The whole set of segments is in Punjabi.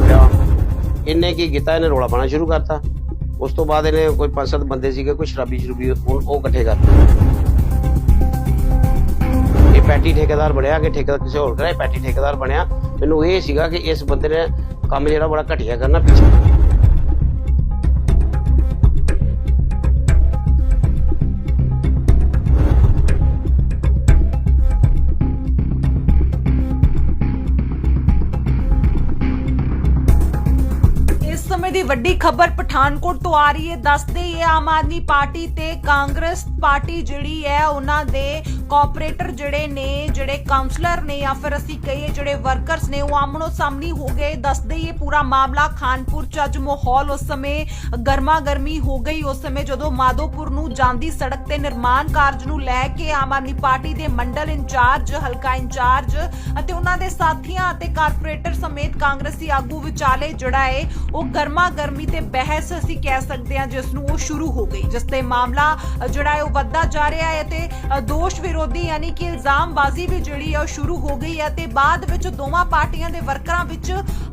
ਲਿਆ। ਇਹਨੇ ਕੀ ਕੀਤਾ ਇਹਨੇ ਰੋਲਾ ਪਾਣਾ ਸ਼ੁਰੂ ਕਰਤਾ ਉਸ ਤੋਂ ਬਾਅਦ ਇਹਨੇ ਕੋਈ ਪੰਜ ਸੱਤ ਬੰਦੇ ਸੀਗੇ ਕੋਈ ਸ਼ਰਾਬੀ ਸ਼ਰੂਬੀ ਉਹ ਉਹ ਇਕੱਠੇ ਕਰਤੇ ਇਹ ਪੈਟੀ ਠੇਕੇਦਾਰ ਬਣਿਆ, ਕਿ ਠੇਕੇਦਾਰ ਕਿਸੇ ਹੋਰ ਕਰਾਏ ਪੈਟੀ ਠੇਕੇਦਾਰ ਬਣਿਆ। ਮੈਨੂੰ ਇਹ ਸੀਗਾ ਕਿ ਇਸ ਬੰਦੇ ਨੇ ਕੰਮ ਜਿਹੜਾ ਬੜਾ ਘਟੀਆ ਕਰਨਾ ਪਿੱਛੇ। ਵੱਡੀ ਖਬਰ ਪਠਾਨਕੋਟ ਤੋਂ ਆ ਰਹੀ ਹੈ। ਦੱਸਦੇ ਹੀ ਆਮ ਆਦਮੀ ਪਾਰਟੀ ਤੇ ਕਾਂਗਰਸ ਪਾਰਟੀ ਜਿਹੜੀ ਹੈ, ਉਹਨਾਂ ਦੇ ਕਾਰਪੋਰੇਟਰ ਜਿਹੜੇ ਨੇ, ਜਿਹੜੇ ਕਾਉਂਸਲਰ ਨੇ ਜਾਂ ਫਿਰ ਅਸੀਂ ਕਹੀਏ ਜਿਹੜੇ ਵਰਕਰਸ ਨੇ, ਉਹ ਆਮਣੋ ਸਾਹਮਣੀ ਹੋ ਗਏ। ਦੱਸਦੇ ਇਹ ਪੂਰਾ ਮਾਮਲਾ ਖਾਨਪੁਰ ਚ ਅੱਜ ਮਾਹੌਲ ਉਸ ਸਮੇਂ ਗਰਮਾ ਗਰਮੀ ਹੋ ਗਈ। ਉਸ ਸਮੇਂ ਜਦੋਂ ਮਾਧੋਪੁਰ ਨੂੰ ਜਾਂਦੀ ਸੜਕ ਤੇ ਨਿਰਮਾਣ ਕਾਰਜ ਨੂੰ ਲੈ ਕੇ ਆਮ ਆਦਮੀ ਪਾਰਟੀ ਦੇ ਮੰਡਲ ਇੰਚਾਰਜ, ਹਲਕਾ ਇੰਚਾਰਜ ਅਤੇ ਉਹਨਾਂ ਦੇ ਸਾਥੀਆਂ ਅਤੇ ਕਾਰਪੋਰੇਟਰ ਸਮੇਤ ਕਾਂਗਰਸੀ ਆਗੂ ਵਿਚਾਲੇ ਜਿਹੜਾ ਹੈ, ਉਹ ਗਰਮਾ ਗਰਮੀ ਤੇ ਬਹਿਸ ਅਸੀਂ ਕਹਿ ਸਕਦੇ ਹਾਂ, ਜਿਸ ਨੂੰ ਉਹ ਸ਼ੁਰੂ ਹੋ ਗਈ, ਜਿਸ ਤੇ ਮਾਮਲਾ ਜਿਹੜਾ ਹੈ ਉਹ ਵੱਧਦਾ ਜਾ ਰਿਹਾ ਹੈ ਤੇ ਦੋਸ਼ ਵਿਰੋਧੀ ਯਾਨੀ ਕਿ ਇਲਜ਼ਾਮਬਾਜ਼ੀ ਵੀ ਜਿਹੜੀ ਹੈ ਉਹ ਸ਼ੁਰੂ ਹੋ ਗਈ ਹੈ ਤੇ ਬਾਅਦ ਵਿੱਚ ਦੋਵਾਂ ਪਾਰਟੀਆਂ ਦੇ ਵਰਕਰਾਂ ਵਿੱਚ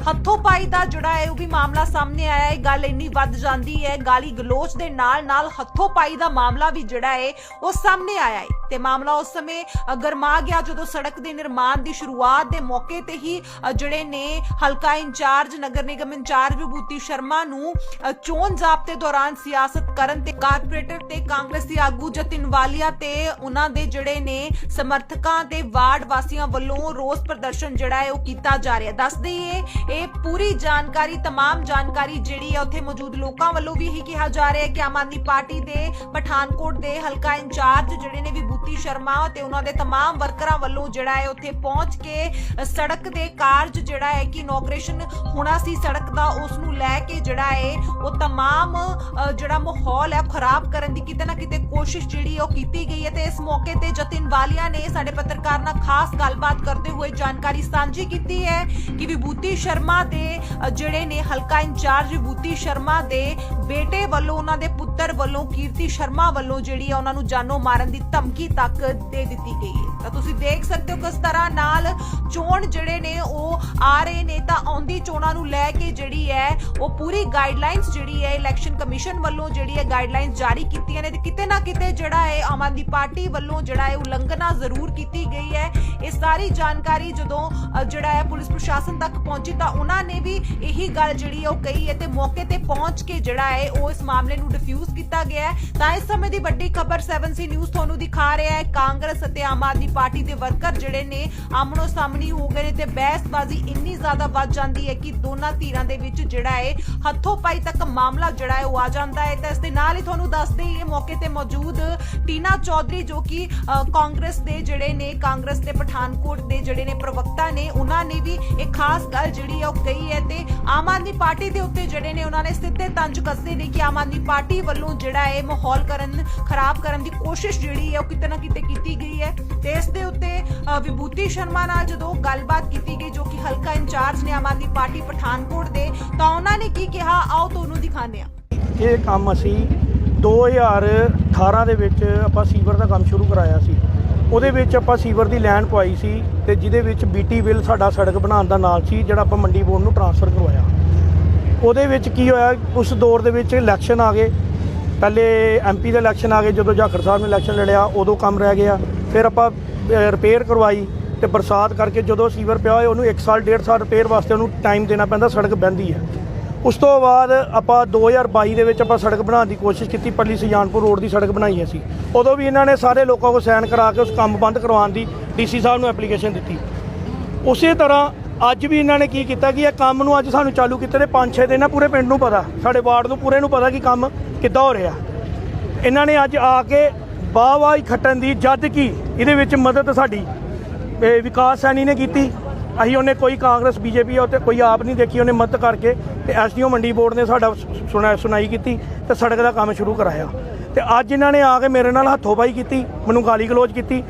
ਹੱਥੋਂ ਪਾਈ ਦਾ ਜਿਹੜਾ ਹੈ ਉਹ ਵੀ ਮਾਮਲਾ ਸਾਹਮਣੇ ਆਇਆ ਹੈ। ਗੱਲ ਇੰਨੀ ਵੱਧ ਜਾਂਦੀ ਹੈ, ਗਾਲੀ ਗਲੋਚ ਦੇ ਨਾਲ ਨਾਲ ਹੱਥੋਂ ਪਾਈ ਦਾ ਮਾਮਲਾ ਵੀ ਜਿਹੜਾ ਹੈ ਉਹ ਸਾਹਮਣੇ ਆਇਆ ਹੈ ਤੇ ਮਾਮਲਾ ਉਸ ਸਮੇਂ ਗਰਮਾ ਗਿਆ ਜਦੋਂ ਸੜਕ ਦੇ ਨਿਰਮਾਣ ਦੀ ਸ਼ੁਰੂਆਤ ਦੇ ਮੌਕੇ ਤੇ ਹੀ ਜਿਹੜੇ ਨੇ ਹਲਕਾ ਇੰਚਾਰਜ, ਨਗਰ ਨਿਗਮ ਇੰਚਾਰਜ ਵਿਭੂਤੀ ਸ਼ਰਮਾ ਨੂੰ ਅ, ਚੋਣ ਜ਼ਾਬਤੇ ਦੌਰਾਨ ਸਿਆਸਤ ਕਰਨ ਤੇ ਕਾਰਪੋਰੇਟਰ ਤੇ ਕਾਂਗਰਸੀ ਆਗੂ ਜਤਿਨ ਵਾਲੀਆ ਤੇ ਉਹਨਾਂ ਦੇ ਜਿਹੜੇ ਨੇ ਸਮਰਥਕਾਂ ਤੇ ਵਾਰਡ ਵਾਸੀਆਂ ਵੱਲੋਂ ਰੋਸ ਪ੍ਰਦਰਸ਼ਨ ਜਿਹੜਾ ਹੈ ਉਹ ਕੀਤਾ ਜਾ ਰਿਹਾ ਦੱਸ ਦਈਏ ਇਹ ਪੂਰੀ ਜਾਣਕਾਰੀ तमाम ਜਾਣਕਾਰੀ ਜਿਹੜੀ ਹੈ ਉੱਥੇ ਮੌਜੂਦ ਲੋਕਾਂ ਵੱਲੋਂ ਵੀ ਇਹੀ ਕਿਹਾ ਜਾ ਰਿਹਾ ਹੈ ਕਿ ਆਮ ਆਦਮੀ ਪਾਰਟੀ ਦੇ ਪਠਾਨਕੋਟ ਦੇ ਹਲਕਾ ਇੰਚਾਰਜ ਜਿਹੜੇ ਨੇ ਵਿਭੂਤੀ ਸ਼ਰਮਾ ਤੇ ਉਹਨਾਂ ਦੇ तमाम ਵਰਕਰਾਂ ਵੱਲੋਂ ਜਿਹੜਾ ਹੈ ਉੱਥੇ ਪਹੁੰਚ ਕੇ ਅ, ਸੜਕ ਦੇ ਕਾਰਜ ਜਿਹੜਾ ਹੈ ਕਿ ਇਨੋਗ੍ਰੇਸ਼ਨ ਹੋਣਾ ਸੀ ਸੜਕ ਦਾ ਉਸ ਨੂੰ ਲੈ ਕੇ ਜਿਹੜਾ ਹੈ ਉਹ तमाम ਅ, ਜਿਹੜਾ ਮਾਹੌਲ ਹੈ ਉਹ ਖਰਾਬ ਕਰਨ ਦੀ ਕਿਤੇ ਨਾ ਕਿਤੇ ਕੋਸ਼ਿਸ਼ ਜਿਹੜੀ ਹੈ ਉਹ ਕੀਤੀ ਗਈ ਹੈ ਤੇ ਇਸ ਮੌਕੇ ਤੇ ਜਤਿਨ ਵਾਲੀਆ ਨੇ ਸਾਡੇ ਪੱਤਰਕਾਰ ਨਾਲ ਖਾਸ ਗੱਲਬਾਤ ਕਰਦੇ ਹੋਏ ਜਾਣਕਾਰੀ ਸਾਂਝੀ ਕੀਤੀ ਹੈ ਕਿ ਵਿਭੂਤੀ ਸ਼ਰਮਾ ਦੇ ਅ, ਜਿਹੜੇ ਨੇ ਹਲਕਾ ਇੰਚਾਰਜ ਵਿਭੂਤੀ ਸ਼ਰਮਾ ਦੇ ਬੇਟੇ ਵੱਲੋਂ ਉਹਨਾਂ ਦੇ ਪੁੱਤਰ ਵੱਲੋਂ ਕੀਰਤੀ ਸ਼ਰਮਾ ਵੱਲੋਂ ਜਿਹੜੀ ਹੈ ਉਹਨਾਂ ਨੂੰ ਜਾਨੋਂ ਮਾਰਨ ਦੀ ਧਮਕੀ ਤੱਕ ਦੇ ਦਿੱਤੀ ਗਈ ਹੈ ਤਾਂ ਤੁਸੀਂ ਦੇਖ ਸਕਦੇ ਹੋ ਕਿਸ ਤਰ੍ਹਾਂ ਨਾਲ ਚੋਣ ਜਿਹੜੇ ਨੇ ਉਹ ਆ ਰਹੇ ਨੇ, ਤਾਂ ਆਉਂਦੀ ਚੋਣਾਂ ਨੂੰ ਲੈ ਕੇ ਜਿਹੜੀ ਹੈ ਉਹ ਪੂਰੀ ਗਾਈਡਲਾਈਨਸ ਜਿਹੜੀ ਹੈ ਇਲੈਕਸ਼ਨ ਕਮਿਸ਼ਨ ਵੱਲੋਂ ਜਿਹੜੀ ਹੈ ਗਾਈਡਲਾਈਨਸ ਜਾਰੀ ਕੀਤੀਆਂ ਨੇ ਤੇ ਕਿਤੇ ਨਾ ਕਿਤੇ ਜਿਹੜਾ ਹੈ ਆਮ ਆਦਮੀ ਪਾਰਟੀ ਵੱਲੋਂ ਜਿਹੜਾ ਹੈ ਉਲੰਘਣਾ ਜ਼ਰੂਰ ਕੀਤੀ ਗਈ ਹੈ। ਇਹ ਸਾਰੀ ਜਾਣਕਾਰੀ ਜਦੋਂ ਜਿਹੜਾ ਹੈ ਪੁਲਿਸ ਪ੍ਰਸ਼ਾਸਨ ਤੱਕ ਪਹੁੰਚੀ ਤਾਂ ਉਹਨਾਂ ਨੇ ਵੀ ਇਹੀ ਗੱਲ ਜਿਹੜੀ ਹੈ ਉਹ ਕਹੀ ਹੈ ਤੇ ਮੌਕੇ ਤੇ ਪਹੁੰਚ ਕੇ ਜਿਹੜਾ ਹੈ ਉਹ ਇਸ ਮਾਮਲੇ ਨੂੰ ਡਿਫਿਊਜ਼ ਕੀਤਾ ਗਿਆ ਹੈ। ਤਾਂ ਇਸ ਸਮੇਂ ਦੀ ਵੱਡੀ ਖਬਰ 7C ਨਿਊਜ਼ ਤੁਹਾਨੂੰ ਦਿਖਾ ਰਿਹਾ ਹੈ। ਕਾਂਗਰਸ ਅਤੇ ਆਮ ਆਦਮੀ ਪਾਰਟੀ ਦੇ ਵਰਕਰ ਜਿਹੜੇ ਨੇ ਆਮਣੋ ਸਾਹਮਣੀ ਹੋ ਗਏ ਨੇ ਤੇ ਬਹਿਸਬਾਜ਼ੀ ਇੰਨੀ ਜ਼ਿਆਦਾ ਵੱਧ ਜਾਂਦੀ ਹੈ ਕਿ ਦੋਨਾਂ ਧਿਰਾਂ ਦੇ ਵਿੱਚ ਜਿਹੜਾ ਹੈ ਹੱਥੋਂ ਪਾਈ ਤੱਕ ਮਾਮਲਾ ਜਿਹੜਾ ਹੈ ਉਹ ਆ ਜਾਂਦਾ ਹੈ ਤਾਂ ਇਸ ਦੇ ਨਾਲ ਹੀ ਤੁਹਾਨੂੰ ਦੱਸਦੇ ਹੀ ਮੌਕੇ ਤੇ ਮੌਜੂਦ ਟੀਨਾ ਚੌਧਰੀ ਜੋ ਕਿ ਕਾਂਗਰਸ ਦੇ ਜਿਹੜੇ ਨੇ, ਕਾਂਗਰਸ ਦੇ ਪਠਾਨਕੋਟ ਦੇ ਜਿਹੜੇ ਨੇ ਪ੍ਰਵਕਤਾ ਨੇ, ਉਹਨਾਂ ਨੇ ਵੀ ਇੱਕ ਖਾਸ ਗੱਲ ਜਿਹੜੀ ਹੈ ਉਹ ਕਹੀ ਹੈ ਤੇ ਆਮ ਆਦਮੀ ਪਾਰਟੀ ਦੇ ਉੱਤੇ ਜਿਹੜੇ ਨੇ ਉਹਨਾਂ ਨੇ ਸਿੱਧੇ ਤੰਜ ਕੱਸੇ ਨੇ ਕਿ ਆਮ ਆਦਮੀ ਪਾਰਟੀ ਵੱਲੋਂ ਜਿਹੜਾ ਹੈ ਮਾਹੌਲ ਕਰਨ, ਖਰਾਬ ਕਰਨ ਦੀ ਕੋਸ਼ਿਸ਼ ਜਿਹੜੀ ਹੈ ਉਹ ਕਿਤੇ ਨਾ ਕਿਤੇ ਕੀਤੀ ਗਈ ਹੈ ਤੇ ਇਸ ਦੇ ਉੱਤੇ ਵਿਭੂਤੀ ਸ਼ਰਮਾ ਨਾਲ ਜਦੋਂ ਗੱਲਬਾਤ ਕੀਤੀ ਗਈ ਜੋ ਕਿ ਹਲਕਾ ਇੰਚਾਰਜ ਨੇ ਆਮ ਆਦਮੀ ਪਾਰਟੀ ਪਠਾਨਕੋਟ ਦੇ, ਤਾਂ ਉਹਨਾਂ ਨੇ ਕੀ ਕਿਹਾ? ਆਓ ਤੁਹਾਨੂੰ ਦਿਖਾਉਂਦੇ ਹਾਂ। ਇਹ ਕੰਮ ਅਸੀਂ 2018 ਦੇ ਵਿੱਚ ਆਪਾਂ ਸੀਵਰ ਦਾ ਕੰਮ ਸ਼ੁਰੂ ਕਰਾਇਆ ਸੀ। ਉਹਦੇ ਵਿੱਚ ਆਪਾਂ ਸੀਵਰ ਦੀ ਲਾਈਨ ਪਵਾਈ ਸੀ ਤੇ ਜਿਹਦੇ ਵਿੱਚ ਬੀਟੀ ਬਿੱਲ ਸਾਡਾ ਸੜਕ ਬਣਾਉਣ ਦਾ ਨਾਲ ਸੀ, ਜਿਹੜਾ ਆਪਾਂ ਮੰਡੀ ਬੋਰਡ ਨੂੰ ਟ੍ਰਾਂਸਫਰ ਕਰਵਾਇਆ। ਉਹਦੇ ਵਿੱਚ ਕੀ ਹੋਇਆ? ਉਸ ਦੌਰ ਦੇ ਵਿੱਚ ਇਲੈਕਸ਼ਨ ਆ ਗਏ। ਪਹਿਲੇ ਐਮਪੀ ਦੇ ਇਲੈਕਸ਼ਨ ਆ ਗਏ, ਜਦੋਂ ਜਾਖੜ ਸਾਹਿਬ ਨੇ ਇਲੈਕਸ਼ਨ ਲੜਿਆ, ਉਦੋਂ ਕੰਮ ਰਹਿ ਗਿਆ। ਫਿਰ ਆਪਾਂ ਰਿਪੇਅਰ ਕਰਵਾਈ ਤੇ ਬਰਸਾਤ ਕਰਕੇ ਜਦੋਂ ਸੀਵਰ ਪਿਆ ਹੋਇਆ, ਉਹਨੂੰ 1 ਸਾਲ 1.5 ਸਾਲ ਰਿਪੇਅਰ ਵਾਸਤੇ ਉਹਨੂੰ ਟਾਈਮ ਦੇਣਾ ਪੈਂਦਾ, ਸੜਕ ਬਹਿੰਦੀ ਹੈ। ਉਸ ਤੋਂ ਬਾਅਦ ਆਪਾਂ 2022 ਦੇ ਵਿੱਚ ਆਪਾਂ ਸੜਕ ਬਣਾਉਣ ਦੀ ਕੋਸ਼ਿਸ਼ ਕੀਤੀ, ਪੱਲੀ ਸੁਜਾਨਪੁਰ ਰੋਡ ਦੀ ਸੜਕ ਬਣਾਈ ਅਸੀਂ। ਉਦੋਂ ਵੀ ਇਹਨਾਂ ਨੇ ਸਾਰੇ ਲੋਕਾਂ ਕੋਲ ਸਾਈਨ ਕਰਾ ਕੇ ਉਸ ਕੰਮ ਬੰਦ ਕਰਵਾਉਣ ਦੀ ਡੀਸੀ ਸਾਹਿਬ ਨੂੰ ਐਪਲੀਕੇਸ਼ਨ ਦਿੱਤੀ। ਉਸੇ ਤਰ੍ਹਾਂ ਅੱਜ ਵੀ ਇਹਨਾਂ ਨੇ ਕੀ ਕੀਤਾ ਕਿ ਇਹ ਕੰਮ ਨੂੰ ਅੱਜ ਸਾਨੂੰ ਚਾਲੂ ਕੀਤੇ ਤੇ 5-6 ਦਿਨ ਨਾ ਪੂਰੇ ਪਿੰਡ ਨੂੰ ਪਤਾ, ਸਾਡੇ ਵਾਰਡ ਨੂੰ, ਪੂਰੇ ਨੂੰ ਪਤਾ ਕਿ ਕੰਮ ਕਿੱਦਾਂ ਹੋ ਰਿਹਾ। ਇਹਨਾਂ ਨੇ ਅੱਜ ਆ ਕੇ ਵਾਹ ਵਾਹ ਖੱਟਣ ਦੀ ਜਦ ਕਿ ਇਹਦੇ ਵਿੱਚ ਮਦਦ ਸਾਡੀ ਵਿਕਾਸ ਸੈਣੀ ਨੇ ਕੀਤੀ। ਅਸੀਂ ਉਹਨੇ ਕੋਈ ਕਾਂਗਰਸ, ਬੀਜੇਪੀ ਉੱਤੇ ਕੋਈ ਆਪ ਨਹੀਂ ਦੇਖੀ, ਉਹਨੇ ਮਦਦ ਕਰਕੇ ਤੇ ਐਸਡੀਓ ਮੰਡੀ ਬੋਰਡ ਨੇ ਸਾਡਾ ਸੁਣਾ, ਸੁਣਾਈ ਕੀਤੀ ਤੇ ਸੜਕ ਦਾ ਕੰਮ ਸ਼ੁਰੂ ਕਰਾਇਆ। ਤੇ ਅੱਜ ਇਹਨਾਂ ਨੇ ਆ ਕੇ ਮੇਰੇ ਨਾਲ ਹੱਥੋਂ ਪਾਈ ਕੀਤੀ, ਮੈਨੂੰ ਗਾਲੀ ਗਲੋਚ ਕੀਤੀ।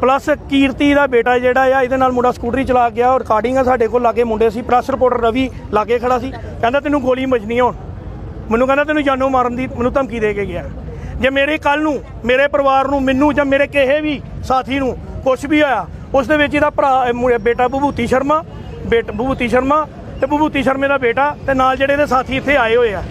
ਪਲੱਸ ਕੀਰਤੀ ਦਾ ਬੇਟਾ ਜਿਹੜਾ ਆ, ਇਹਦੇ ਨਾਲ ਮੁੰਡਾ ਸਕੂਟਰੀ ਚਲਾ ਗਿਆ ਔਰ ਰਿਕਾਰਡਿੰਗ ਆ ਸਾਡੇ ਕੋਲ ਲਾਗੇ ਮੁੰਡੇ ਸੀ ਪ੍ਰੈਸ ਰਿਪੋਰਟਰ ਰਵੀ ਲਾਗੇ ਖੜਾ ਸੀ। ਕਹਿੰਦਾ, ਤੈਨੂੰ ਗੋਲੀ ਵੱਜਣੀ ਆ ਹੁਣ। ਮੈਨੂੰ ਕਹਿੰਦਾ, ਤੈਨੂੰ ਜਾਨੋਂ ਮਾਰਨ ਦੀ, ਮੈਨੂੰ ਧਮਕੀ ਦੇ ਕੇ ਗਿਆ। ਜੇ ਮੇਰੇ ਕੱਲ ਨੂੰ, ਮੇਰੇ ਪਰਿਵਾਰ ਨੂੰ, ਮੈਨੂੰ ਜਾਂ ਮੇਰੇ ਕਿਸੇ ਵੀ ਸਾਥੀ ਨੂੰ ਕੁਝ ਵੀ ਹੋਇਆ, ਉਸ ਦੇ ਵਿੱਚ ਇਹਦਾ ਭਰਾ ਬੇਟਾ ਵਿਭੂਤੀ ਸ਼ਰਮਾ, ਬੇਟ ਵਿਭੂਤੀ ਸ਼ਰਮਾ ਤੇ ਵਿਭੂਤੀ ਸ਼ਰਮੇ ਦਾ ਬੇਟਾ ਤੇ ਨਾਲ ਜਿਹੜੇ ਇਹਦੇ ਸਾਥੀ ਇੱਥੇ ਆਏ ਹੋਏ ਆ।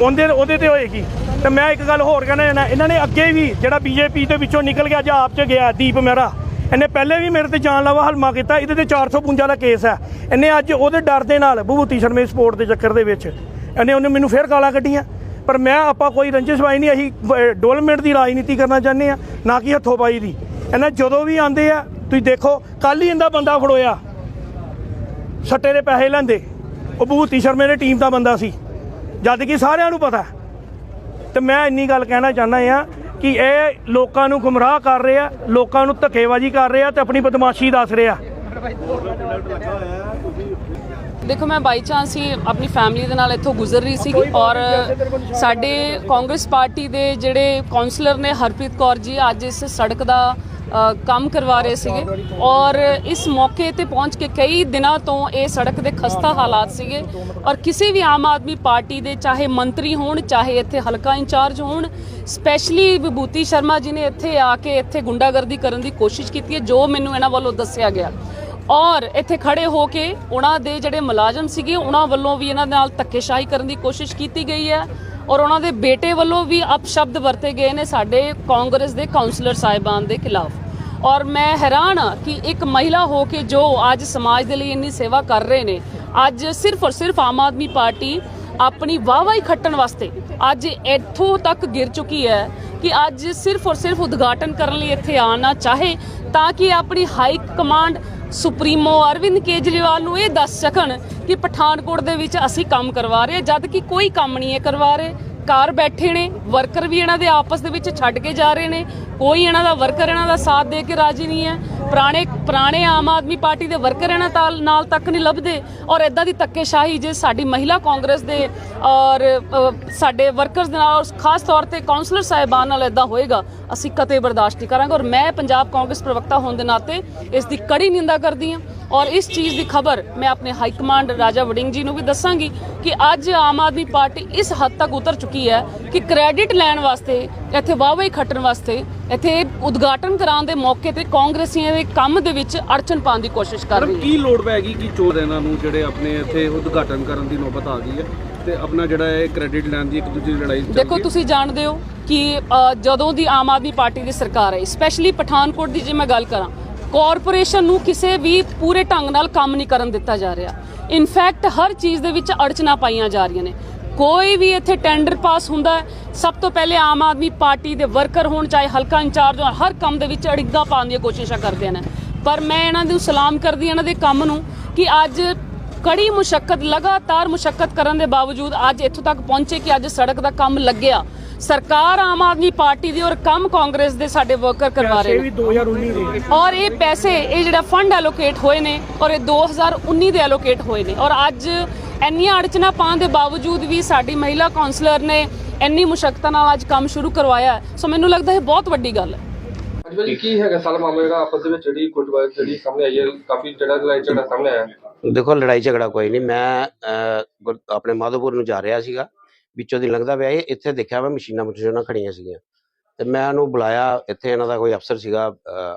ਉਹਦੇ ਉਹਦੇ ਤੇ ਹੋਏਗੀ। ਤੇ ਮੈਂ ਇੱਕ ਗੱਲ ਹੋਰ ਕਹਿਣਾ ਚਾਹੁੰਦਾ, ਇਹਨਾਂ ਨੇ ਅੱਗੇ ਵੀ ਜਿਹੜਾ ਬੀਜੇਪੀ ਦੇ ਵਿੱਚੋਂ ਨਿਕਲ ਗਿਆ ਜਾਂ ਆਪ ਚ ਗਿਆ ਦੀਪ ਮਹਿਰਾ, ਇਹਨੇ ਪਹਿਲੇ ਵੀ ਮੇਰੇ ਤੇ ਜਾਨ ਲਾਵਾ ਹਲਮਾ ਕੀਤਾ, ਇਹਦੇ ਤੇ 452 ਦਾ ਕੇਸ ਹੈ। ਇਹਨੇ ਅੱਜ ਉਹਦੇ ਡਰ ਦੇ ਨਾਲ ਵਿਭੂਤੀ ਸ਼ਰਮੇ ਸਪੋਰਟ ਦੇ ਚੱਕਰ ਦੇ ਵਿੱਚ, ਇਹਨੇ ਉਹਨੇ ਮੈਨੂੰ ਫੇਰ ਗਾਲਾਂ ਕੱਢੀਆਂ। ਪਰ ਮੈਂ ਆਪਾਂ ਕੋਈ ਰੰਜਿਸ਼ਵਾਈ ਨਹੀਂ, ਅਸੀਂ ਡਵੈਲਪਮੈਂਟ ਦੀ ਰਾਜਨੀਤੀ ਕਰਨਾ ਚਾਹੁੰਦੇ ਆ ਨਾ ਕਿ ਹੱਥੋਂ ਦੀ। ਇਹਨਾਂ ਜਦੋਂ ਵੀ ਆਂਦੇ ਆ, ਤੁਸੀਂ ਦੇਖੋ ਕੱਲ ਹੀ ਇਹਦਾ ਬੰਦਾ ਫੜੋਇਆ। ਸੱਟੇ ਦੇ ਪੈਸੇ ਲੈਂਦੇ। ਉਹ ਭੂਤੀ ਸ਼ਰਮੇ ਦੇ ਟੀਮ ਦਾ ਬੰਦਾ ਸੀ। ਜਦ ਕਿ ਸਾਰਿਆਂ ਨੂੰ ਪਤਾ। ਹੈ। ਤੇ ਮੈਂ ਇੰਨੀ ਗੱਲ ਕਹਿਣਾ ਚਾਹੁੰਦਾ ਆ ਕਿ ਇਹ ਲੋਕਾਂ ਨੂੰ ਗੁੰਮਰਾਹ ਕਰ ਰਹੇ ਆ ਲੋਕਾਂ ਨੂੰ ਧੱਕੇਬਾਜ਼ੀ ਕਰ ਰਹੇ ਆ ਤੇ ਆਪਣੀ ਬਦਮਾਸ਼ੀ ਦੱਸ ਰਹੇ। ਆ ਦੇਖੋ ਮੈਂ ਬਾਈ ਚਾਂਸ ਹੀ ਆਪਣੀ ਫੈਮਿਲੀ ਦੇ ਨਾਲ ਇੱਥੋਂ ਗੁਜ਼ਰ ਰਹੀ ਸੀ ਔਰ ਸਾਡੇ ਕਾਂਗਰਸ ਪਾਰਟੀ ਦੇ ਜਿਹੜੇ ਕਾਉਂਸਲਰ ਨੇ ਹਰਪ੍ਰੀਤ ਕੌਰ ਜੀ ਅੱਜ ਇਸ ਸੜਕ ਦਾ ਕੰਮ ਕਰਵਾ ਰਹੇ ਸੀਗੇ। ਔਰ ਇਸ ਮੌਕੇ ਤੇ ਪਹੁੰਚ ਕੇ ਕਈ ਦਿਨਾਂ ਤੋਂ ਇਹ ਸੜਕ ਦੇ ਖਸਤਾ ਹਾਲਾਤ ਸੀਗੇ। ਔਰ ਕਿਸੇ ਵੀ ਆਮ ਆਦਮੀ ਪਾਰਟੀ ਦੇ ਚਾਹੇ ਮੰਤਰੀ ਹੋਣ ਚਾਹੇ ਇੱਥੇ ਹਲਕਾ ਇੰਚਾਰਜ ਹੋਣ ਸਪੈਸ਼ਲੀ ਵਿਭੂਤੀ ਸ਼ਰਮਾ ਜੀ ਨੇ ਇੱਥੇ ਆ ਕੇ ਇੱਥੇ ਗੁੰਡਾਗਰਦੀ ਕਰਨ ਦੀ ਕੋਸ਼ਿਸ਼ ਕੀਤੀ ਹੈ ਜੋ ਮੈਨੂੰ ਇਹਨਾਂ ਵੱਲੋਂ ਦੱਸਿਆ ਗਿਆ। ਔਰ ਇੱਥੇ ਖੜੇ ਹੋ ਕੇ ਉਹਨਾਂ ਦੇ ਜਿਹੜੇ ਮੁਲਾਜ਼ਮ ਸੀਗੇ, ਉਹਨਾਂ ਵੱਲੋਂ ਵੀ ਇਹਨਾਂ ਨਾਲ ਧੱਕੇਸ਼ਾਹੀ ਕਰਨ ਦੀ ਕੋਸ਼ਿਸ਼ ਕੀਤੀ ਗਈ ਹੈ ਔਰ ਉਹਨਾਂ ਦੇ ਬੇਟੇ ਵੱਲੋਂ ਵੀ ਅਪਸ਼ਬਦ ਵਰਤੇ ਗਏ ਨੇ ਸਾਡੇ ਕਾਂਗਰਸ ਦੇ ਕਾਉਂਸਲਰ ਸਾਹਿਬਾਨ ਦੇ ਖਿਲਾਫ। ਔਰ ਮੈਂ ਹੈਰਾਨ ਹਾਂ ਕਿ ਇੱਕ ਮਹਿਲਾ ਹੋ ਕੇ ਜੋ ਅੱਜ ਸਮਾਜ ਦੇ ਲਈ ਇੰਨੀ ਸੇਵਾ ਕਰ ਰਹੇ ਨੇ, ਅੱਜ ਸਿਰਫ ਔਰ ਸਿਰਫ ਆਮ ਆਦਮੀ ਪਾਰਟੀ ਆਪਣੀ ਵਾਹਵਾਈ ਖੱਟਣ ਵਾਸਤੇ ਅੱਜ ਇੱਥੋਂ ਤੱਕ ਗਿਰ ਚੁੱਕੀ ਹੈ ਕਿ ਅੱਜ ਸਿਰਫ ਔਰ ਸਿਰਫ ਉਦਘਾਟਨ ਕਰਨ ਲਈ ਇੱਥੇ ਆਣਾ ਚਾਹੇ, ਤਾਂ ਕਿ ਆਪਣੀ high command supremo Arvind Kejriwal ਨੂੰ ਇਹ ਦੱਸ ਸਕਣ ਕਿ ਪਠਾਨਕੋਟ ਦੇ ਵਿੱਚ ਅਸੀਂ ਕੰਮ ਕਰਵਾ ਰਹੇ ਹਾਂ, ਜਦ ਕਿ ਕੋਈ ਕੰਮ ਨਹੀਂ ਹੈ ਕਰਵਾ ਰਹੇ। ਘਰ ਬੈਠੇ ਨੇ ਵਰਕਰ ਵੀ ਇਹਨਾਂ ਦੇ ਆਪਸ ਦੇ ਵਿੱਚ ਛੱਡ ਕੇ ਜਾ ਰਹੇ ਨੇ, ਕੋਈ ਇਹਨਾਂ ਦਾ ਵਰਕਰ ਇਹਨਾਂ ਦਾ ਸਾਥ ਦੇ ਕੇ ਰਾਜੀ ਨਹੀਂ ਹੈ। ਪੁਰਾਣੇ ਪੁਰਾਣੇ ਆਮ ਆਦਮੀ ਪਾਰਟੀ ਦੇ ਵਰਕਰ ਇਹਨਾਂ ਤਾਲ- ਨਾਲ ਤੱਕ ਨਹੀਂ ਲੱਭਦੇ ਔਰ ਇਦਾਂ ਦੀ ਧੱਕੇਸ਼ਾਹੀ ਜੇ ਸਾਡੀ ਮਹਿਲਾ ਕਾਂਗਰਸ ਦੇ ਔਰ ਸਾਡੇ ਵਰਕਰਸ ਦੇ ਨਾਲ ਔਰ ਖਾਸ ਤੌਰ ਤੇ ਕਾਉਂਸਲਰ ਸਾਹਿਬਾਨ ਨਾਲ ਇਦਾਂ ਹੋਏਗਾ, ਅਸੀਂ ਕਦੇ ਬਰਦਾਸ਼ਤ ਨਹੀਂ ਕਰਾਂਗੇ ਔਰ ਮੈਂ ਪੰਜਾਬ ਕਾਂਗਰਸ ਪ੍ਰਵਕਤਾ ਹੋਣ ਦੇ ਨਾਤੇ ਇਸ ਦੀ ਕੜੀ ਨਿੰਦਾ ਕਰਦੀ ਹਾਂ ਔਰ ਇਸ ਚੀਜ਼ ਦੀ ਖਬਰ ਮੈਂ ਆਪਣੇ ਹਾਈ ਕਮਾਂਡ ਰਾਜਾ ਵੜਿੰਗ ਜੀ ਨੂੰ ਵੀ ਦੱਸਾਂਗੀ ਕਿ ਅੱਜ ਆਮ ਆਦਮੀ ਪਾਰਟੀ ਇਸ ਹੱਦ ਤੱਕ ਉਤਰ ਚੁੱਕੀ ਹੈ ਕਿ ਕ੍ਰੈਡਿਟ ਲੈਣ ਵਾਸਤੇ ਇੱਥੇ ਵਾਹਵਾਈ ਖੱਟਣ ਵਾਸਤੇ ਇੱਥੇ ਉਦਘਾਟਨ ਕਰਾਉਣ ਦੇ ਮੌਕੇ ਤੇ ਕਾਂਗਰਸੀਆਂ ਦੇ ਕੰਮ ਦੇ ਵਿੱਚ ਅੜਚਨ ਪਾਉਣ ਦੀ ਕੋਸ਼ਿਸ਼ ਕਰ ਰਹੀ ਹੈ ਕੀ ਲੋੜ ਪੈ ਗਈ? ਕਿ ਚੋਰ ਇਹਨਾਂ ਨੂੰ ਜਿਹੜੇ ਆਪਣੇ ਇੱਥੇ ਉਦਘਾਟਨ ਕਰਨ ਦੀ ਨੌਬਤ ਆ ਗਈ ਹੈ ਤੇ ਆਪਣਾ ਜਿਹੜਾ ਇਹ ਕ੍ਰੈਡਿਟ ਲੈਣ ਦੀ ਇੱਕ ਦੂਜੇ ਲੜਾਈ ਚੱਲ ਦੇਖੋ ਹੈ। ਤੁਸੀਂ ਜਾਣਦੇ ਹੋ ਕਿ ਜਦੋਂ ਦੀ ਆਮ ਆਦਮੀ ਪਾਰਟੀ ਦੀ ਸਰਕਾਰ ਹੈ ਸਪੈਸ਼ਲੀ ਪਠਾਨਕੋਟ ਦੀ ਜੇ ਮੈਂ ਗੱਲ ਕਰਾਂ ਕਾਰਪੋਰੇਸ਼ਨ ਨੂੰ ਕਿਸੇ ਵੀ ਪੂਰੇ ਢੰਗ ਨਾਲ ਕੰਮ ਨਹੀਂ ਕਰਨ ਦਿੱਤਾ ਜਾ ਰਿਹਾ। ਇਨਫੈਕਟ ਹਰ ਚੀਜ਼ ਦੇ ਵਿੱਚ ਅੜਚਨਾ ਪਾਈਆਂ ਜਾ ਰਹੀਆਂ ਨੇ। ਕੋਈ ਵੀ ਇੱਥੇ ਟੈਂਡਰ ਪਾਸ ਹੁੰਦਾ ਸਭ ਤੋਂ ਪਹਿਲੇ ਆਮ ਆਦਮੀ ਪਾਰਟੀ ਦੇ ਵਰਕਰ ਹੋਣ, ਚਾਹੇ ਹਲਕਾ ਇੰਚਾਰਜ ਹੋਣ, ਹਰ ਕੰਮ ਦੇ ਵਿੱਚ ਅੜਿੱਗਾ ਪਾਉਣ ਦੀਆਂ ਕੋਸ਼ਿਸ਼ਾਂ ਕਰਦੇ ਨੇ। ਪਰ ਮੈਂ ਇਹਨਾਂ ਨੂੰ ਸਲਾਮ ਕਰਦੀ ਇਹਨਾਂ ਦੇ ਕੰਮ ਨੂੰ, ਕਿ ਅੱਜ ਕੜੀ ਮੁਸ਼ਕਲ ਲਗਾਤਾਰ ਮੁਸ਼ਕਲ ਕਰਨ ਦੇ ਬਾਵਜੂਦ ਅੱਜ ਇੱਥੋਂ ਤੱਕ ਪਹੁੰਚੇ ਕਿ ਅੱਜ ਸੜਕ ਦਾ ਕੰਮ ਲੱਗਿਆ। ਸਰਕਾਰ ਆਮ ਆਦਮੀ ਪਾਰਟੀ ਦੀ ਔਰ ਕੰਮ ਕਾਂਗਰਸ ਦੇ ਸਾਡੇ ਵਰਕਰ ਕਰਵਾ ਰਹੇ ਇਹ ਨੇ ਵੀ 2019 ਦੇ। ਔਰ ਇਹ ਪੈਸੇ ਇਹ ਜਿਹੜਾ ਫੰਡ ਐਲੋਕੇਟ ਹੋਏ ਨੇ ਔਰ ਇਹ 2019 ਦੇ ਐਲੋਕੇਟ ਹੋਏ ਨੇ। ਔਰ ਅੱਜ ਇੰਨੀਆਂ ਅੜਚਨਾ ਪਾਉਣ ਦੇ ਬਾਵਜੂਦ ਵੀ ਸਾਡੀ ਮਹਿਲਾ ਕਾਉਂਸਲਰ ਨੇ ਇੰਨੀ ਮੁਸ਼ਕਲਾਂ ਨਾਲ ਅੱਜ ਕੰਮ ਸ਼ੁਰੂ ਕਰਵਾਇਆ। ਸੋ ਮੈਨੂੰ ਲੱਗਦਾ ਇਹ ਬਹੁਤ ਵੱਡੀ ਗੱਲ ਹੈ। ਅੱਜ ਭਾਜੀ ਕੀ ਹੈਗਾ? ਸਾਰਾ ਮਾਮਲਾ ਜਿਹੜਾ ਆਪਸ ਦੇ ਵਿੱਚ ਜਿਹੜੀ ਕੁੱਟਵਾਜ ਜਿਹੜੀ ਸਾਹਮਣੇ ਆਈ ਹੈ ਕਾਫੀ ਜਿਹੜਾ ਲੜਾਈ ਝਗੜਾ ਸਾਹਮਣੇ ਆਇਆ। ਹੈ। ਦੇਖੋ ਲੜਾਈ ਝਗੜਾ ਕੋਈ ਨਹੀਂ। ਮੈਂ ਆਪਣੇ ਮਾਧੋਪੁਰ ਨੂੰ ਜਾ ਰਿਹਾ ਸੀਗਾ। ਵਿੱਚੋਂ ਦੀ ਲੰਘਦਾ ਪਿਆ ਇਹ ਇੱਥੇ ਦੇਖਿਆ ਮੈਂ ਮਸ਼ੀਨਾਂ ਮਸ਼ੀਨਾਂ ਖੜੀਆਂ ਸੀਗੀਆਂ। ਤੇ ਮੈਂ ਉਹਨੂੰ ਬੁਲਾਇਆ, ਇੱਥੇ ਇਹਨਾਂ ਦਾ ਕੋਈ ਅਫਸਰ ਸੀਗਾ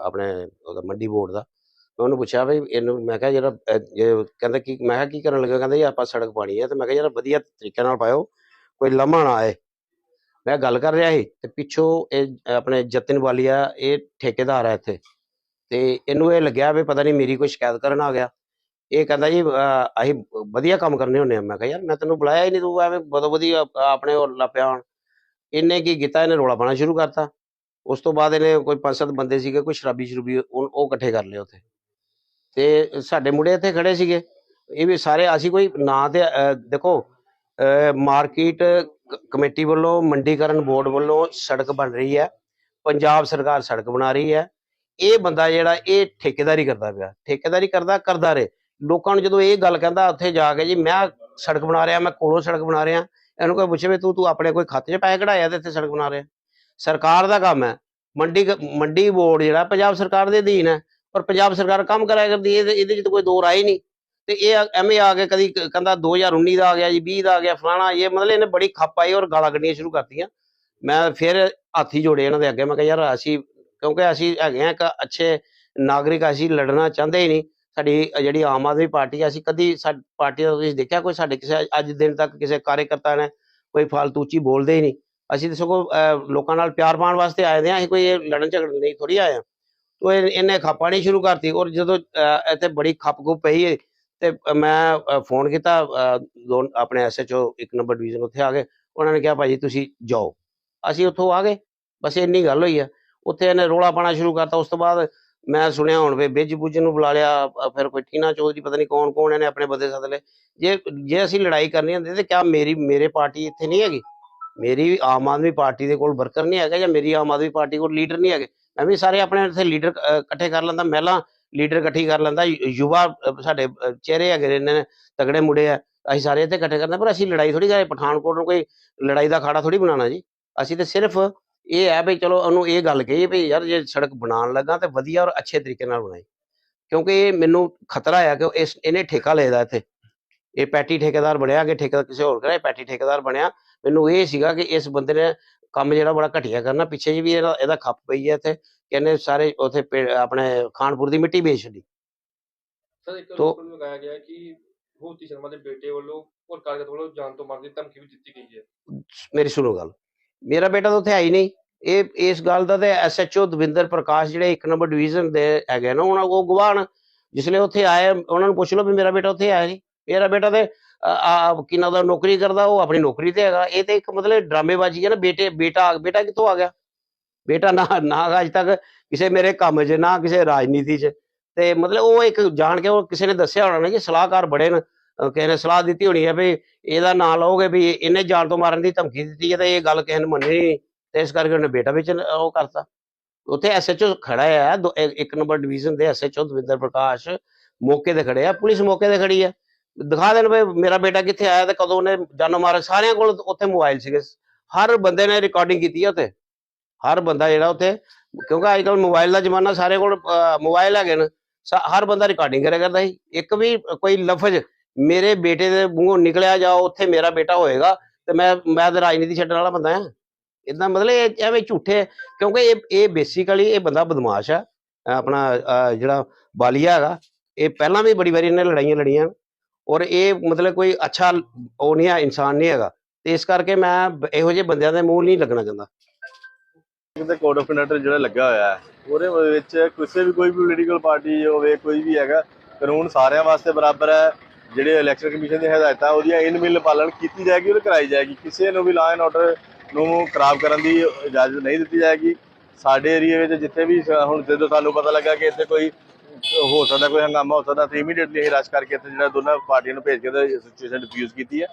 ਆਪਣੇ ਉਹਦਾ ਮੰਡੀ ਬੋਰਡ ਦਾ। ਮੈਂ ਉਹਨੂੰ ਪੁੱਛਿਆ ਵੀ ਇਹਨੂੰ, ਮੈਂ ਕਿਹਾ ਜਿਹੜਾ ਕਹਿੰਦਾ ਕੀ, ਮੈਂ ਕਿਹਾ ਕੀ ਕਰਨ ਲੱਗਾ ਕਹਿੰਦਾ ਜੀ ਆਪਾਂ ਸੜਕ ਪਾਣੀ ਹੈ। ਤੇ ਮੈਂ ਕਿਹਾ ਯਾਰ ਵਧੀਆ ਤਰੀਕੇ ਨਾਲ ਪਾਇਓ, ਕੋਈ ਲੰਮਾ ਨਾ ਆਏ। ਮੈਂ ਗੱਲ ਕਰ ਰਿਹਾ ਸੀ, ਤੇ ਪਿੱਛੋਂ ਇਹ ਆਪਣੇ ਜਤਨ ਵਾਲੀਆ, ਇਹ ਠੇਕੇਦਾਰ ਹੈ ਇੱਥੇ। ਤੇ ਇਹਨੂੰ ਇਹ ਲੱਗਿਆ ਵੀ ਪਤਾ ਨਹੀਂ ਮੇਰੀ ਕੋਈ ਸ਼ਿਕਾਇਤ ਕਰਨ ਆ ਗਿਆ। ਇਹ ਕਹਿੰਦਾ ਜੀ ਅਸੀਂ ਵਧੀਆ ਕੰਮ ਕਰਨੇ ਹੁੰਦੇ ਆ ਮੈਂ ਕਿਹਾ ਯਾਰ ਮੈਂ ਤੈਨੂੰ ਬੁਲਾਇਆ ਹੀ ਨਹੀਂ ਤੂੰ ਐਵੇਂ ਬਦੋ ਬਦੀ ਆਪਣੇ ਉਹ ਲੱਪਿਆ ਹੁਣ। ਇਹਨੇ ਕੀ ਕੀਤਾ? ਇਹਨੇ ਰੋਲਾ ਪਾਣਾ ਸ਼ੁਰੂ ਕਰਤਾ। ਉਸ ਤੋਂ ਬਾਅਦ ਇਹਨੇ ਕੋਈ ਪੰਜ ਸੱਤ ਬੰਦੇ ਸੀਗੇ ਕੋਈ ਸ਼ਰਾਬੀ ਸ਼ਰੂਬੀ ਉਹ ਇਕੱਠੇ ਕਰ ਲਏ ਉੱਥੇ। ਤੇ ਸਾਡੇ ਮੁੰਡੇ ਇੱਥੇ ਖੜੇ ਸੀਗੇ। ਇਹ ਵੀ ਸਾਰੇ ਅਸੀਂ ਕੋਈ ਨਾਂ ਤੇ ਅਹ, ਦੇਖੋ ਮਾਰਕੀਟ ਕਮੇਟੀ ਵੱਲੋਂ ਮੰਡੀਕਰਨ ਬੋਰਡ ਵੱਲੋਂ ਸੜਕ ਬਣ ਰਹੀ ਹੈ। ਪੰਜਾਬ ਸਰਕਾਰ ਸੜਕ ਬਣਾ ਰਹੀ ਹੈ। ਇਹ ਬੰਦਾ ਜਿਹੜਾ ਇਹ ਠੇਕੇਦਾਰੀ ਕਰਦਾ ਪਿਆ। ਠੇਕੇਦਾਰੀ ਕਰਦਾ ਕਰਦਾ ਰਹੇ। ਲੋਕਾਂ ਨੂੰ ਜਦੋਂ ਇਹ ਗੱਲ ਕਹਿੰਦਾ, ਉੱਥੇ ਜਾ ਕੇ ਜੀ ਮੈਂ ਸੜਕ ਬਣਾ ਰਿਹਾ, ਮੈਂ ਕੋਲੋਂ ਸੜਕ ਬਣਾ ਰਿਹਾ, ਇਹਨੂੰ ਕੋਈ ਪੁੱਛੇ ਵੀ ਤੂੰ ਤੂੰ ਆਪਣੇ ਕੋਈ ਖਾਤੇ 'ਚ ਪੈਸੇ ਕਢਾਇਆ ਤੇ ਇੱਥੇ ਸੜਕ ਬਣਾ ਰਿਹਾ। ਸਰਕਾਰ ਦਾ ਕੰਮ ਹੈ। ਮੰਡੀ ਮੰਡੀ ਬੋਰਡ ਜਿਹੜਾ ਪੰਜਾਬ ਸਰਕਾਰ ਦੇ ਅਧੀਨ ਹੈ, ਪਰ ਪੰਜਾਬ ਸਰਕਾਰ ਕੰਮ ਕਰਾਇਆ ਕਰਦੀ ਹੈ, ਇਹਦੇ ਇਹਦੇ 'ਚ ਤਾਂ ਕੋਈ ਦੋ ਰਾਏ ਨਹੀਂ। ਤੇ ਇਹ ਐਵੇਂ ਆ ਕੇ ਕਦੀ ਕ- ਕਹਿੰਦਾ 2019 ਦਾ ਆ ਗਿਆ ਜੀ 20 ਦਾ ਆ ਗਿਆ, ਫਲਾਣਾ, ਇਹ ਮਤਲਬ ਇਹਨੇ ਬੜੀ ਖੱਪ ਆਈ ਔਰ ਗਾਲਾਂ ਕੱਢਣੀਆਂ ਸ਼ੁਰੂ ਕਰਤੀਆਂ। ਮੈਂ ਫਿਰ ਹੱਥੀ ਜੋੜੇ ਇਹਨਾਂ ਦੇ ਅੱਗੇ, ਮੈਂ ਕਿਹਾ ਯਾਰ ਅਸੀਂ, ਕਿਉਂਕਿ ਅਸੀਂ ਹੈਗੇ ਆ ਇੱਕ ਅੱਛੇ ਨਾਗਰਿਕ, ਅਸੀਂ ਲੜਨਾ ਚਾਹੁੰਦੇ ਹੀ ਨਹੀਂ। ਸਾਡੀ ਜਿਹੜੀ ਆਮ ਆਦਮੀ ਪਾਰਟੀ ਆ ਅਸੀਂ ਕਦੀ ਸਾਡੀ ਪਾਰਟੀ ਦਾ ਤੁਸੀਂ ਦੇਖਿਆ ਕੋਈ ਸਾਡੇ ਕਿਸੇ ਅੱਜ ਦਿਨ ਤੱਕ ਕਿਸੇ ਕਾਰਜਕਰਤਾ ਨੇ ਕੋਈ ਫਾਲਤੂਚੀ ਬੋਲਦੇ ਹੀ ਨਹੀਂ। ਅਸੀਂ ਤਾਂ ਸਗੋਂ ਲੋਕਾਂ ਨਾਲ ਪਿਆਰ ਪਾਉਣ ਵਾਸਤੇ ਆਏ ਦੇ ਆ ਅਸੀਂ ਕੋਈ ਲੜਨ ਝਗੜਨ ਨਹੀਂ ਥੋੜੀ ਆਏ ਆ ਤੋ ਇਹ- ਇਹਨੇ ਖਾਪਾਣੀ ਸ਼ੁਰੂ ਕਰਤੀ ਔਰ ਜਦੋਂ ਅਹ, ਇੱਥੇ ਬੜੀ ਖੱਪ ਖੁੱਪ ਪਈ ਹੈ ਤੇ ਮੈਂ ਫੋਨ ਕੀਤਾ ਦੋ ਆਪਣੇ ਐਸਐਚਓ ਇੱਕ ਨੰਬਰ ਡਿਵੀਜ਼ਨ ਉੱਥੇ ਆ ਗਏ ਉਹਨਾਂ ਨੇ ਕਿਹਾ ਭਾਜੀ ਤੁਸੀਂ ਜਾਓ। ਅਸੀਂ ਉੱਥੋਂ ਆ ਗਏ ਬਸ ਇੰਨੀ ਗੱਲ ਹੋਈ ਆ। ਉੱਥੇ ਇਹਨੇ ਰੋਲਾ ਪਾਣਾ ਸ਼ੁਰੂ ਕਰਤਾ ਉਸ ਤੋਂ ਬਾਅਦ ਮੈਂ ਸੁਣਿਆ ਹੁਣ ਵੀ ਬਿੱਜ ਬੁੱਜ ਨੂੰ ਬੁਲਾ ਲਿਆ ਫਿਰ ਕੋਈ ਟੀਨਾ ਚੌਧਰੀ ਪਤਾ ਨਹੀਂ ਕੌਣ ਕੌਣ ਇਹਨੇ ਆਪਣੇ ਬੰਦੇ ਸੱਦ ਲਏ। ਜੇ ਜੇ ਅਸੀਂ ਲੜਾਈ ਕਰਨੀ ਹੁੰਦੀ ਤੇ ਕਿਆ ਮੇਰੀ, ਮੇਰੇ ਪਾਰਟੀ ਇੱਥੇ ਨਹੀਂ ਹੈਗੀ? ਮੇਰੀ ਆਮ ਆਦਮੀ ਪਾਰਟੀ ਦੇ ਕੋਲ ਵਰਕਰ ਨਹੀਂ ਹੈਗਾ ਜਾਂ ਮੇਰੀ ਆਮ ਆਦਮੀ ਪਾਰਟੀ ਕੋਲ ਲੀਡਰ ਨਹੀਂ ਹੈਗੇ। ਮੈਂ ਵੀ ਸਾਰੇ ਆਪਣੇ ਇੱਥੇ ਲੀਡਰ ਇਕੱਠੇ ਕਰ ਲੈਂਦਾ, ਮਹਿਲਾ ਲੀਡਰ ਇਕੱਠੀ ਕਰ ਲੈਂਦਾ ਯੁਵਾ ਸਾਡੇ ਚਿਹਰੇ ਹੈਗੇ ਨੇ ਤਗੜੇ ਮੁੰਡੇ ਆ। ਅਸੀਂ ਸਾਰੇ ਇੱਥੇ ਇਕੱਠੇ ਕਰਦੇ ਪਰ ਅਸੀਂ ਲੜਾਈ ਥੋੜੀ ਕਰੇ ਪਠਾਨਕੋਟ ਨੂੰ ਕੋਈ ਲੜਾਈ ਦਾ ਖਾੜਾ ਥੋੜੀ ਬਣਾਉਣਾ ਜੀ। ਅਸੀਂ ਤੇ ਸਿਰਫ ਇਹ ਹੈ ਵੀ ਚਲੋ ਉਹਨੂੰ ਇਹ ਗੱਲ ਕਹੀ ਵੀ ਯਾਰ ਜੇ ਸੜਕ ਬਣਾਉਣ ਲੱਗਾ ਤੇ ਵਧੀਆ ਔਰ ਅੱਛੇ ਤਰੀਕੇ ਨਾਲ ਬਣਾਈ। ਕਿਉਂਕਿ ਇਹ ਮੈਨੂੰ ਖਤਰਾ ਆ ਕਿ ਇਸ ਇਹਨੇ ਠੇਕਾ ਲਏਦਾ ਇੱਥੇ। ਇਹ ਪੈਟੀ ਠੇਕੇਦਾਰ ਬਣਿਆ ਕਿ ਠੇਕਾ ਕਿਸੇ ਹੋਰ ਕਰੇ ਪੈਟੀ ਠੇਕੇਦਾਰ ਬਣਿਆ। ਮੈਨੂੰ ਇਹ ਸੀਗਾ ਕਿ ਇਸ ਬੰਦੇ ਨੇ ਕੰਮ ਜਿਹੜਾ ਬੜਾ ਘਟੀਆ ਕਰਨਾ ਪਿੱਛੇ ਜੀ ਵੀ ਇਹਦਾ ਇਹਦਾ ਖੱਪ ਪਈ ਹੈ ਇੱਥੇ ਕਹਿੰਦੇ ਸਾਰੇ ਉਥੇ ਆਪਣੇ ਖਾਨਪੁਰ ਦੀ ਮਿੱਟੀ ਵੇਚ ਛੱਡੀ। ਸਰ ਇੱਕ ਤੋ- ਲੋਕਲ ਲਗਾਇਆ ਗਿਆ ਹੈ ਕਿ ਭੂਤੀ ਸ਼ਰਮਾ ਦੇ ਬੇਟੇ ਵੱਲੋਂ ਔਰ ਕਾਰਜਕਰਤਾ ਵੱਲੋਂ ਜਾਨ ਤੋਂ ਮਾਰਨ ਦੀ ਧਮਕੀ ਵੀ ਦਿੱਤੀ ਗਈ ਹੈ। ਮੇਰੀ ਸੁਣੋ ਗੱਲ। ਮੇਰਾ ਬੇਟਾ ਤਾਂ ਉੱਥੇ ਆਈ ਨਹੀਂ। ਇਹ, ਇਸ ਗੱਲ ਦਾ ਤੇ ਐਸਐਚਓ ਦਵਿੰਦਰ ਪ੍ਰਕਾਸ਼ ਜਿਹੜੇ ਇੱਕ ਨੰਬਰ ਡਿਵੀਜ਼ਨ ਦੇ ਹੈਗੇ ਨਾ, ਉਹਨਾਂ ਉਹ ਗਵਾਹ ਜਿਸਲੇ ਉੱਥੇ ਆਏ, ਉਹਨਾਂ ਨੂੰ ਪੁੱਛ ਲਓ ਵੀ ਮੇਰਾ ਬੇਟਾ ਉੱਥੇ ਆਇਆ ਜੀ। ਮੇਰਾ ਬੇਟਾ ਤੇ ਆ- ਕਿਨਾਂ ਦਾ ਨੌਕਰੀ ਕਰਦਾ, ਉਹ ਆਪਣੀ ਨੌਕਰੀ ਤੇ ਹੈਗਾ। ਇਹ ਤੇ ਇੱਕ ਮਤਲਬ ਡਰਾਮੇਬਾਜ਼ੀ ਹੈ ਨਾ, ਬੇਟੇ, ਬੇਟਾ ਬੇਟਾ ਕਿੱਥੋਂ ਆ ਗਿਆ? ਬੇਟਾ ਨਾ ਨਾ ਅੱਜ ਤੱਕ ਕਿਸੇ ਮੇਰੇ ਕੰਮ 'ਚ, ਨਾ ਕਿਸੇ ਰਾਜਨੀਤੀ 'ਚ। ਤੇ ਮਤਲਬ ਉਹ ਇੱਕ ਜਾਣ ਕੇ ਉਹ ਕਿਸੇ ਨੇ ਦੱਸਿਆ ਹੋਣਾ ਨਾ ਕਿ ਸਲਾਹਕਾਰ ਬੜੇ ਨੇ ਕਿਸੇ ਨੇ ਸਲਾਹ ਦਿੱਤੀ ਹੋਣੀ ਹੈ ਵੀ ਇਹਦਾ ਨਾਂ ਲਓਗੇ ਵੀ ਇਹਨੇ ਜਾਨ ਤੋਂ ਮਾਰਨ ਦੀ ਧਮਕੀ ਦਿੱਤੀ ਹੈ ਤੇ ਇਹ ਗੱਲ ਕਿਸੇ ਨੇ ਮੰਨੀ ਨਹੀਂ। ਤੇ ਇਸ ਕਰਕੇ ਉਹਨੇ ਬੇਟਾ ਵਿੱਚ ਉਹ ਕਰਤਾ। ਉੱਥੇ ਐਸਐਚਓ ਖੜਾ ਹੈ ਦੋ- ਇੱਕ- ਨੰਬਰ ਡਿਵੀਜ਼ਨ ਦੇ ਐਸਐਚਓ ਦਵਿੰਦਰ ਪ੍ਰਕਾਸ਼ ਮੌਕੇ ਤੇ ਖੜੇ ਆ, ਪੁਲਿਸ ਮੌਕੇ ਤੇ ਖੜੀ ਹੈ ਦਿਖਾ ਦੇਣ ਵੀ ਮੇਰਾ ਬੇਟਾ ਕਿੱਥੇ ਆਇਆ ਤੇ ਕਦੋਂ ਉਹਨੇ ਜਾਨੋ ਮਾਰਿਆ ਸਾਰਿਆਂ ਕੋਲ ਉੱਥੇ ਮੋਬਾਈਲ ਸੀਗੇ। ਹਰ ਬੰਦੇ ਨੇ ਰਿਕਾਰਡਿੰਗ ਕੀਤੀ ਹੈ ਉੱਥੇ। ਹਰ ਬੰਦਾ ਜਿਹੜਾ ਉੱਥੇ, ਕਿਉਂਕਿ ਅੱਜ ਕੱਲ ਮੋਬਾਈਲ ਦਾ ਜ਼ਮਾਨਾ ਸਾਰੇ ਕੋਲ ਮੋਬਾਈਲ ਹੈਗੇ ਨੇ। ਸਾ- ਹਰ ਬੰਦਾ ਰਿਕਾਰਡਿੰਗ ਕਰਿਆ ਕਰਦਾ ਸੀ। ਇੱਕ ਵੀ ਕੋਈ ਲਫ਼ਜ਼ ਮੇਰੇ ਬੇਟੇ ਦੇ ਮੂੰਹੋਂ ਨਿਕਲਿਆ ਜਾ ਉੱਥੇ ਮੇਰਾ ਬੇਟਾ ਹੋਏਗਾ ਤੇ ਮੈਂ ਮੈਂ ਤਾਂ ਰਾਜਨੀਤੀ ਛੱਡਣ ਵਾਲਾ ਬੰਦਾ ਆ। ਇਦਾਂ ਮਤਲਬ ਇਹ ਐਵੇਂ ਝੂਠੇ ਕਿਉਂਕਿ ਇਹ ਇਹ ਬੇਸਿਕਲੀ ਇਹ ਬੰਦਾ ਬਦਮਾਸ਼ ਆ ਆਪਣਾ ਜਿਹੜਾ ਬਾਲੀਆ ਹੈਗਾ, ਇਹ ਪਹਿਲਾਂ ਵੀ ਬੜੀ ਵਾਰੀ ਇਹਨੇ ਲੜਾਈਆਂ ਲੜੀਆਂ, ਔਰ ਇਹ ਮਤਲਬ ਕੋਈ ਅੱਛਾ ਉਹ ਨਹੀਂ ਹੈ ਇਨਸਾਨ ਨਹੀਂ ਹੈਗਾ, ਤੇ ਇਸ ਕਰਕੇ ਮੈਂ ਇਹੋ ਜਿਹੇ ਬੰਦਿਆਂ ਦੇ ਮੂੰਹ ਨਹੀਂ ਲੱਗਣਾ ਚਾਹੁੰਦਾ। ਦੇ ਕੋਡ ਆਫ ਕੰਡਕਟ ਜਿਹੜਾ ਲੱਗਾ ਹੋਇਆ ਹੈ, ਉਹਦੇ ਵਿੱਚ ਕਿਸੇ ਵੀ ਕੋਈ ਵੀ ਪੋਲੀਟੀਕਲ ਪਾਰਟੀ ਹੋਵੇ, ਕੋਈ ਵੀ ਹੈਗਾ, ਕਾਨੂੰਨ ਸਾਰਿਆਂ ਵਾਸਤੇ ਬਰਾਬਰ ਹੈ, ਜਿਹੜੇ ਇਲੈਕਸ਼ਨ ਕਮਿਸ਼ਨ ਦੀਆਂ ਹਦਾਇਤਾਂ, ਉਹਦੀਆਂ ਇਨ ਪਾਲਣ ਕੀਤੀ ਜਾਏਗੀ ਔਰ ਕਰਾਈ ਜਾਏਗੀ, ਕਿਸੇ ਨੂੰ ਵੀ ਲਾਅ ਐਂਡ ਆਰਡਰ ਨੂੰ ਖਰਾਬ ਕਰਨ ਦੀ ਇਜਾਜ਼ਤ ਨਹੀਂ ਦਿੱਤੀ ਜਾਏਗੀ। ਸਾਡੇ ਏਰੀਆ ਵਿੱਚ ਜਿੱਥੇ ਵੀ ਹੁਣ ਜਦੋਂ ਸਾਨੂੰ ਪਤਾ ਲੱਗਾ ਕਿ ਇੱਥੇ ਕੋਈ ਹੋ ਸਕਦਾ, ਕੋਈ ਹੰਗਾਮਾ ਹੋ ਸਕਦਾ, ਤੇ ਇਮੀਡੀਏਟਲੀ ਅਸੀਂ ਰਸ਼ ਕਰਕੇ ਇੱਥੇ ਜਿਹੜਾ ਦੋਨਾਂ ਪਾਰਟੀਆਂ ਨੂੰ ਭੇਜ ਕੇ ਤੇ ਸਿਚੁਏਸ਼ਨ ਡਿਫਿਊਜ਼ ਕੀਤੀ ਹੈ।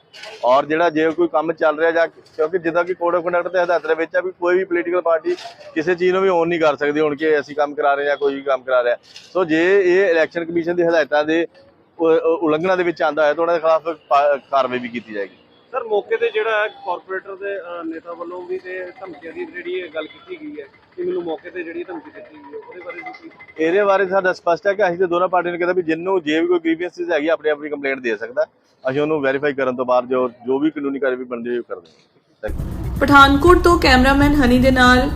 ਔਰ ਜਿਹੜਾ ਜੇ ਕੋਈ ਕੰਮ ਚੱਲ ਰਿਹਾ ਜਾਂ ਕਿਉਂਕਿ ਜਿੱਦਾਂ ਕਿ ਕੋਡ ਆਫ ਕੰਡਕਟ ਦੇ ਹਦਾਇਤ ਦੇ ਵਿੱਚ ਆ ਵੀ ਕੋਈ ਵੀ ਪੋਲੀਟੀਕਲ ਪਾਰਟੀ ਕਿਸੇ ਚੀਜ਼ ਨੂੰ ਵੀ ਓਨ ਨਹੀਂ ਕਰ ਸਕਦੀ, ਹੁਣ ਕਿ ਅਸੀਂ ਕੰਮ ਕਰਾ ਰਹੇ ਹਾਂ ਕੋਈ ਵੀ ਕੰਮ ਕਰਾ ਰਿਹਾ। ਸੋ ਜੇ ਇਹ ਇਲੈਕਸ਼ਨ ਕਮਿਸ਼ਨ ਦੀ ਹਦਾਇਤਾਂ ਦੇ ਉਲੰਘਣਾ ਦੇ ਵਿੱਚ ਆਂਦਾ ਹੈ, ਤਾਂ ਉਹਨਾਂ ਦੇ ਖਿਲਾਫ ਪਾ- ਕਾਰਵਾਈ ਵੀ ਕੀਤੀ ਜਾਏਗੀ। ਸਰ ਮੌਕੇ ਤੇ ਜਿਹੜਾ ਕਾਰਪੋਰੇਟਰ ਦੇ ਅਹ, ਨੇਤਾ ਵੱਲੋਂ ਵੀ ਤੇ ਧਮਕੀਆਂ ਦੀ ਜਿਹੜੀ ਇਹ ਗੱਲ ਕੀਤੀ ਗਈ ਹੈ ਕਿ ਮੈਨੂੰ ਮੌਕੇ ਤੇ ਜਿਹੜੀ ਧਮਕੀ ਦਿੱਤੀ ਗਈ ਹੈ ਉਹਦੇ ਬਾਰੇ ਵੀ ਕੀ? ਇਹਦੇ ਬਾਰੇ ਸਾਡਾ ਸਪਸ਼ਟ ਹੈ ਕਿ ਅਸੀਂ ਤੇ ਦੋਨਾਂ ਪਾਰਟੀਆਂ ਨੂੰ ਕਹਿੰਦਾ ਵੀ ਜਿੰਨੂੰ ਜੇ ਵੀ ਕੋਈ ਗ੍ਰੀਵੈਂਸਿਸ ਹੈਗੀ ਆਪਣੀ ਆਪਣੀ ਕੰਪਲੇਂਟ ਦੇ ਸਕਦਾ। ਅਸੀਂ ਉਹਨੂੰ ਵੈਰੀਫਾਈ ਕਰਨ ਤੋਂ ਬਾਅਦ ਜੋ ਜੋ ਵੀ ਕਾਨੂੰਨੀ ਕਾਰਵਾਈ ਬਣਦੀ ਹੋਈ ਉਹ ਕਰਦੇ ਹਾਂ। ਪਠਾਨਕੋਟ ਤੋਂ ਕੈਮਰਾਮੈਨ ਹਨੀ ਦੇ ਨਾਲ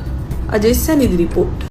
ਅਜੇ ਸੈਨੀ ਦੀ ਰਿਪੋਰਟ।